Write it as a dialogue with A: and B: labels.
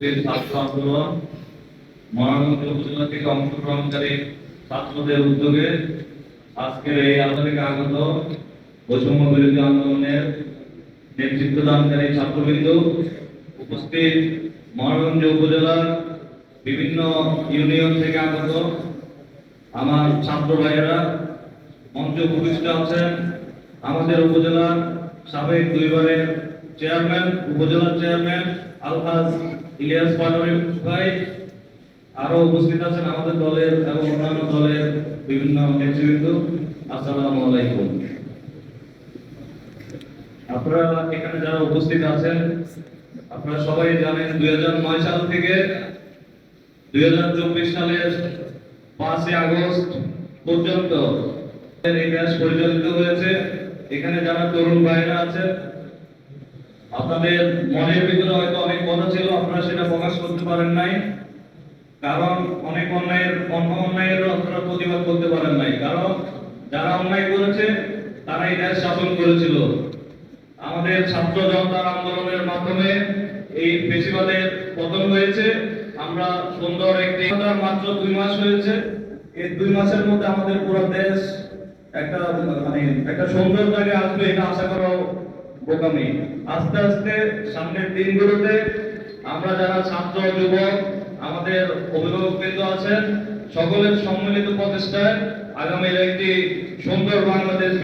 A: ছাত্র আন্দোলন উপজেলা থেকে অংশগ্রহণকারী ছাত্রদের উদ্যোগে আজকের এই আলোচনাকে আগত বৈষম্য আন্দোলনের নেতৃত্ব উপস্থিত মহানগঞ্জ উপজেলার বিভিন্ন ইউনিয়ন থেকে আগত আমার ছাত্র ভাইয়েরা, মঞ্চে উপবিষ্ট আছেন আমাদের উপজেলার সাবেক দুইবারের চেয়ারম্যান উপজেলার চেয়ারম্যান আলহাজ ইলিয়াস পাটোয়ারি ভাই, আরও উপস্থিত আছেন আমাদের দলের এবং অন্যান্য দলের বিভিন্ন নেতৃবৃন্দ। আসসালামু আলাইকুম। আপনারা এখানে যারা উপস্থিত আছেন, আপনারা সবাই জানেন দুই হাজার নয় সাল থেকে দুই হাজার চব্বিশ সালের পাঁচই আগস্ট পর্যন্ত এই ব্যাচ পরিচালিত হয়েছে। এখানে যারা তরুণ ভাইরা আছেন আপনাদের মনের ভিতরে হয়তো অনেক কথা ছিল, আপনারা সেটা প্রকাশ করতে পারেন নাই। কারণ অনেক অন্যায়ের, অন্য অন্যায়ের আপনারা প্রতিবাদ করতে পারেন নাই। কারণ যারা অন্যায় করেছে, তারাই দেশ শাসন করেছিল। আমাদের ছাত্র জনতার আন্দোলনের মাধ্যমে এই ফেসিবাদের পতন হয়েছে। আমরা সুন্দর একটি মাত্র দুই মাস হয়েছে। এই দুই মাসের মধ্যে আমাদের পুরো দেশ একটা মানে একটা সুন্দর জায়গায় আসবে এটা আশা করা বোকামি আস্তে আস্তে সামনের দিনগুলোতে আমরা যারা ছাত্র, যুবক, আমাদের অভিভাবক বৃন্দ আছেন, সকলের সম্মিলিত প্রচেষ্টায় আগামীর একটি সুন্দর বাংলাদেশ